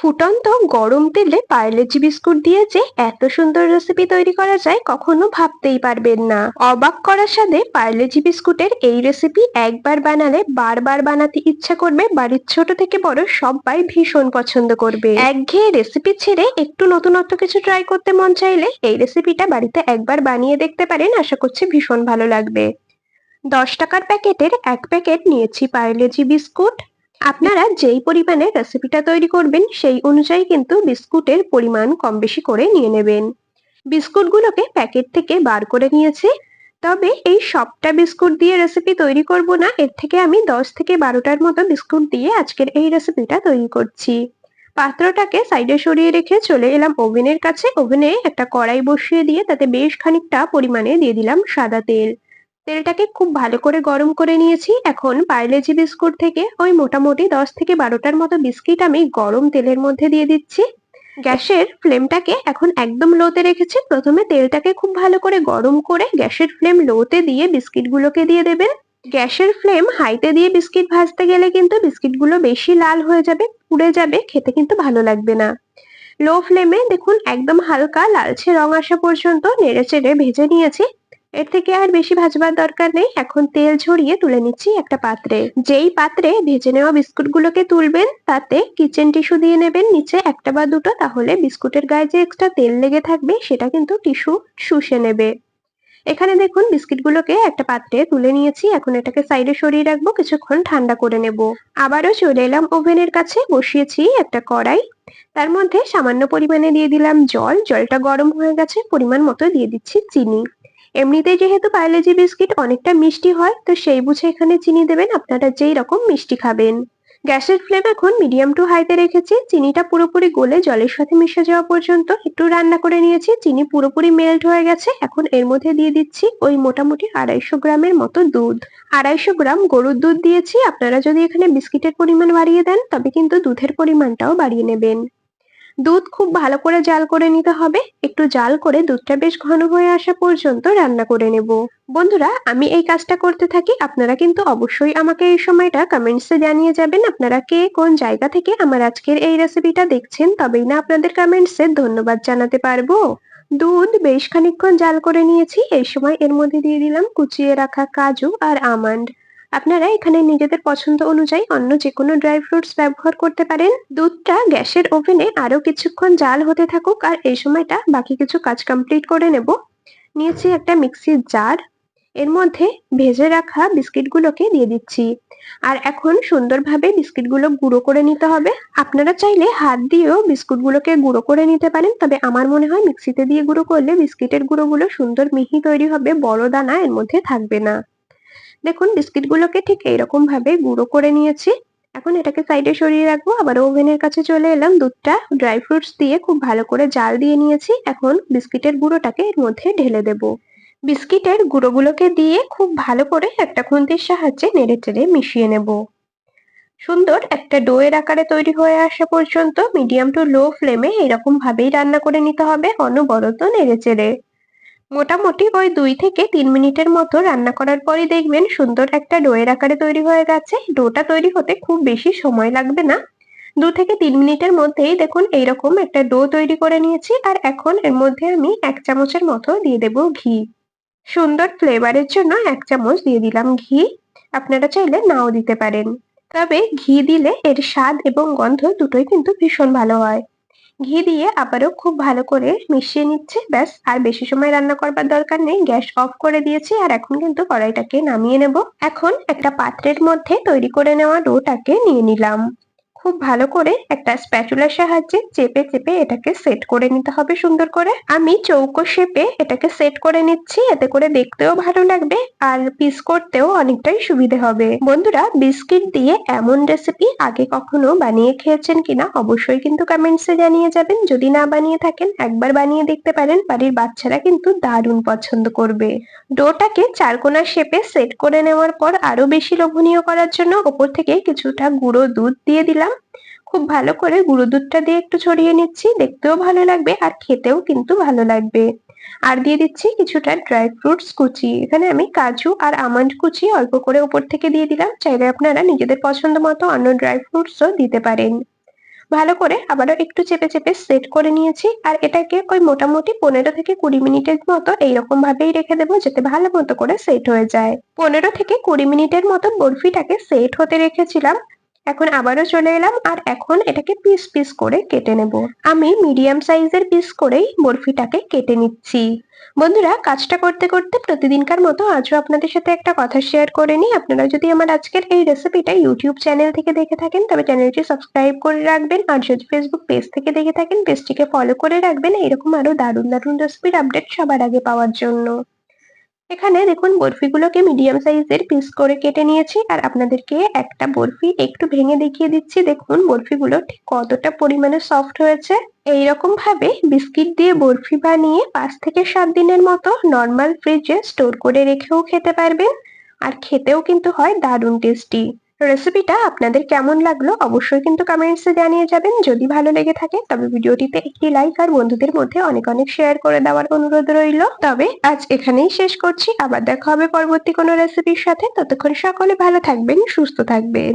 ফুটন্ত গরম তেলে পার্লেজি বিস্কুট দিয়ে যে এত সুন্দর রেসিপি তৈরি করা যায় কখনো ভাবতেই পারবেন না। অবাক করার সাথে পার্লেজি বিস্কুটের এই রেসিপি একবার বানালে বারবার বানাতে ইচ্ছা করবে বাড়ির ছোট থেকে বড় সবাই ভীষণ পছন্দ করবে। একঘেয়ে রেসিপি ছেড়ে একটু নতুনত্ব কিছু ট্রাই করতে মন চাইলে এই রেসিপিটা বাড়িতে একবার বানিয়ে দেখতে পারেন, আশা করছি ভীষণ ভালো লাগবে। দশ টাকার প্যাকেটের এক প্যাকেট নিয়েছি পার্লেজি বিস্কুট। আপনারা যেই পরিমাণে রেসিপিটা তৈরি করবেন, সেই অনুযায়ী কিন্তু বিস্কুটের পরিমাণ কম বেশি করে নিয়ে নেবেন। বিস্কুটগুলোকে প্যাকেট থেকে বার করে নিয়েছি। তবে এই সবটা বিস্কুট দিয়ে রেসিপি তৈরি করব না, এর থেকে আমি দশ থেকে বারোটার মতো বিস্কুট দিয়ে আজকের এই রেসিপিটা তৈরি করছি। পাত্রটাকে সাইডে সরিয়ে রেখে চলে এলাম ওভেনের কাছে। ওভেনে একটা কড়াই বসিয়ে দিয়ে তাতে বেশ খানিকটা পরিমাণে দিয়ে দিলাম সাদা তেল। তেলটাকে খুব ভালো করে গরম করে নিয়েছি। এখন পার্লেজি বিস্কুট থেকে ওই মোটামুটি দশ থেকে বারোটার মতো বিস্কিট আমি গরম তেলের মধ্যে দিয়ে দিচ্ছি। গ্যাসের ফ্লেমটাকে এখন একদম লোতে রেখেছি। প্রথমে তেলটাকে খুব ভালো করে গরম করে গ্যাসের ফ্লেম লোতে দিয়ে বিস্কিটগুলোকে দিয়ে দেবেন। গ্যাসের ফ্লেম হাইতে দিয়ে বিস্কিট ভাজতে গেলে কিন্তু বিস্কিটগুলো বেশি লাল হয়ে যাবে, পুড়ে যাবে, খেতে কিন্তু ভালো লাগবে না। লো ফ্লেমে দেখুন একদম হালকা লালচে রং আসা পর্যন্ত নেড়ে চেড়ে ভেজে নিয়েছি। এর থেকে আর বেশি ভাজবার দরকার নেই। এখন তেল ঝরিয়ে তুলে নিচ্ছি একটা পাত্রে। যেই পাত্রে ভেজে নেওয়া বিস্কুট গুলোকে তুলবেন, তাতে কিচেন টিস্যু দিয়ে নেবেন, নিচে একটা বা দুটো, তাহলে বিস্কুটের গায়ে যে এক্সট্রা তেল লেগে থাকবে, সেটা কিন্তু টিস্যু শুষে নেবে। এখানে দেখুন, বিস্কিটগুলোকে একটা পাত্রে তুলে নিয়েছি। এখন এটাকে সাইডে সরিয়ে রাখব, কিছুক্ষণ ঠান্ডা করে নেব। আবারও চলে এলাম ওভেনের কাছে, বসিয়েছি একটা কড়াই। তার মধ্যে সামান্য পরিমাণে দিয়ে দিলাম জল। জলটা গরম হয়ে গেছে, পরিমাণ মতো দিয়ে দিচ্ছি চিনি। এমনিতেই যেহেতু পার্লেজি বিস্কিট অনেকটা মিষ্টি হয়, তো সেই বুঝে এখানে চিনি দেবেন, আপনারা যেই রকম মিষ্টি খাবেন। গ্যাসের ফ্লেম এখন মিডিয়াম টু হাইতে রেখেছি, চিনিটা পুরোপুরি গলে জলের সাথে মিশে যাওয়া পর্যন্ত একটু রান্না করে নিয়েছি, চিনি পুরোপুরি মেল্ট হয়ে গেছে, এখন এর মধ্যে দিয়ে দিচ্ছি ওই মোটামুটি আড়াইশো গ্রামের মতো দুধ। আড়াইশো গ্রাম গরুর দুধ দিয়েছি, আপনারা যদি এখানে বিস্কিটের পরিমাণ বাড়িয়ে দেন, তবে কিন্তু দুধের পরিমাণটাও বাড়িয়ে নেবেন। দুধ খুব ভালো করে জাল করে নিতে হবে। একটু জাল করে দুধটা বেশ ঘন হয়ে আসা পর্যন্ত রান্না করে নেব। বন্ধুরা, আমি এই কাজটা করতে থাকি। আপনারা কিন্তু অবশ্যই আমাকে এই সময়টা কমেন্টসে জানিয়ে যাবেন আপনারা কে কোন জায়গা থেকে আমার আজকের এই রেসিপিটা দেখছেন। তবেই না আপনাদের কমেন্টসে ধন্যবাদ জানাতে পারব। দুধ বেশ খানিকক্ষণ জাল করে নিয়েছি। এই সময় এর মধ্যে দিয়ে দিলাম কুচিয়ে রাখা কাজু আর আমন্ড। আপনারা এখানে নিজেদের পছন্দ অনুযায়ী অন্য যে কোনো ড্রাই ফ্রুটস ব্যবহার করতে পারেন। দুধটা গ্যাসের ওভেনে আরও কিছুক্ষণ জাল হতে থাকুক আর এই সময়টা বাকি কিছু কাজ কমপ্লিট করে নেব। নিয়েছি একটা মিক্সির জার। এর মধ্যে ভেজে রাখা বিস্কিটগুলোকে দিয়ে দিচ্ছি। আর এখন সুন্দরভাবে বিস্কিটগুলো গুঁড়ো করে নিতে হবে। আপনারা চাইলে হাত দিয়েও বিস্কুটগুলোকে গুঁড়ো করে নিতে পারেন, তবে আমার মনে হয় মিক্সিতে দিয়ে গুঁড়ো করলে বিস্কিটের গুঁড়োগুলো সুন্দর মিহি তৈরি হবে, বড় দানা এর মধ্যে থাকবে না। দেখুন বিস্কিটগুলোকে ঠিক এইরকম ভাবে গুঁড়ো করে নিয়েছি। এখন এটাকে সাইডে সরিয়ে রাখব। আবার ওভেনের কাছে চলে এলাম দুধটা ড্রাই ফ্রুটস দিয়ে খুব ভালো করে জাল দিয়ে নিয়েছি। এখন বিস্কিটের গুঁড়োটাকে এর মধ্যে ঢেলে দেব। বিস্কিটের গুঁড়োগুলোকে দিয়ে খুব ভালো করে একটা খুন্তির সাহায্যে নেড়ে চেড়ে মিশিয়ে নেব। সুন্দর একটা ডোয়ের আকারে তৈরি হয়ে আসা পর্যন্ত মিডিয়াম টু লো ফ্লেমে এরকম ভাবেই রান্না করে নিতে হবে। অনবরত নেড়ে চেড়ে। মোটামুটি ওই দুই থেকে তিন মিনিটের মতো রান্না করার পরই দেখবেন সুন্দর একটা ডোয়ের আকারে তৈরি হয়ে গেছে। ডোটা তৈরি হতে খুব বেশি সময় লাগবে না। দু থেকে তিন মিনিটের মধ্যেই দেখুন এইরকম একটা ডো তৈরি করে নিয়েছি আর এখন এর মধ্যে আমি এক চামচের মতো দিয়ে দেব ঘি। সুন্দর ফ্লেভারের জন্য এক চামচ দিয়ে দিলাম ঘি। আপনারা চাইলে নাও দিতে পারেন। তবে ঘি দিলে এর স্বাদ এবং গন্ধ দুটোই কিন্তু ভীষণ ভালো হয়। ঘি দিয়ে আবারও খুব ভালো করে মিশিয়ে নিচ্ছে, ব্যাস। আর বেশি সময় রান্না করবার দরকার নেই, গ্যাস অফ করে দিয়েছি আর এখন কিন্তু কড়াইটাকে নামিয়ে নেব। এখন একটা পাত্রের মধ্যে তৈরি করে নেওয়া ডোটাকে নিয়ে নিলাম। খুব ভালো করে একটা স্প্যাচুলার সাহায্যে চেপে চেপে এটাকে সেট করে নিতে হবে সুন্দর করে। আমি চৌকো শেপে এটাকে সেট করে নিচ্ছি, এতে করে দেখতেও ভালো লাগবে আর পিস করতেও অনেকটাই সুবিধে হবে। বন্ধুরা, বিস্কিট দিয়ে এমন রেসিপি আগে কখনো বানিয়ে খেয়েছেন কিনা অবশ্যই কিন্তু কমেন্টসে জানিয়ে যাবেন। যদি না বানিয়ে থাকেন, একবার বানিয়ে দেখতে পারেন, বাড়ির বাচ্চারা কিন্তু দারুণ পছন্দ করবে। ডোটাকে চারকোনা শেপে সেট করে নেওয়ার পর আরও বেশি লোভনীয় করার জন্য ওপর থেকে কিছুটা গুঁড়ো দুধ দিয়ে দিলাম। খুব ভালো করে গুঁড়ো দুধটা দিয়ে একটু ছড়িয়ে নিচ্ছি, দেখতেও ভালো লাগবে আর খেতেও কিন্তু ভালো লাগবে। আর দিয়ে দিচ্ছি কিছুটা ড্রাই ফ্রুটস কুচি, এখানে আমি কাজু আর আমন্ড কুচি অল্প করে উপর থেকে দিয়ে দিলাম, চাইলে আপনারা নিজেদের পছন্দ মতো অন্য ড্রাই ফ্রুটসও দিতে পারেন। ভালো করে আবারও একটু চেপে চেপে সেট করে নিয়েছি আর এটাকে ওই মোটামুটি পনেরো থেকে কুড়ি মিনিটের মতো এইরকম ভাবেই রেখে দেবো যাতে ভালো মতো করে সেট হয়ে যায়। পনেরো থেকে কুড়ি মিনিটের মতো বরফিটাকে সেট হতে রেখেছিলাম এখন আবারও চলে এলাম আর এখন এটাকে পিস পিস করে কেটে নেব। আমি মিডিয়াম সাইজের পিস করেই বরফিটাকে কেটে নিচ্ছি। বন্ধুরা, কাজটা করতে করতে প্রতিদিনকার মতো আজও আপনাদের সাথে একটা কথা শেয়ার করে নিই। আপনারা যদি আমার আজকের এই রেসিপিটা ইউটিউব চ্যানেল থেকে দেখে থাকেন, তবে চ্যানেলটি সাবস্ক্রাইব করে রাখবেন। আর যদি ফেসবুক পেজ থেকে দেখে থাকেন পেজটিকে ফলো করে রাখবেন। এরকম আরও দারুণ দারুণ রেসিপির আপডেট সবার আগে পাওয়ার জন্য। এখানে দেখুন, বরফিগুলোকে মিডিয়াম সাইজের পিস করে কেটে নিয়েছি। আর আপনাদেরকে একটা বরফি একটু ভেঙে দেখিয়ে দিচ্ছি। দেখুন, বরফিগুলো ঠিক কতটা পরিমাণে সফট হয়েছে। এইরকম ভাবে বিস্কিট দিয়ে বরফি বানিয়ে পাঁচ থেকে সাত দিনের মতো নর্মাল ফ্রিজে স্টোর করে রেখেও খেতে পারবেন। আর খেতেও কিন্তু হয় দারুণ টেস্টি রেসিপিটা আপনাদের কেমন লাগল অবশ্যই কিন্তু কমেন্টসে জানিয়ে যাবেন। যদি ভালো লেগে থাকে, তবে ভিডিওটিতে একটি লাইক আর বন্ধুদের মধ্যে অনেক অনেক শেয়ার করে দেওয়ার অনুরোধ রইল। তবে আজ এখানেই শেষ করছি। আবার দেখা হবে পরবর্তী কোনো রেসিপির সাথে। ততক্ষণ সকলে ভালো থাকবেন, সুস্থ থাকবেন।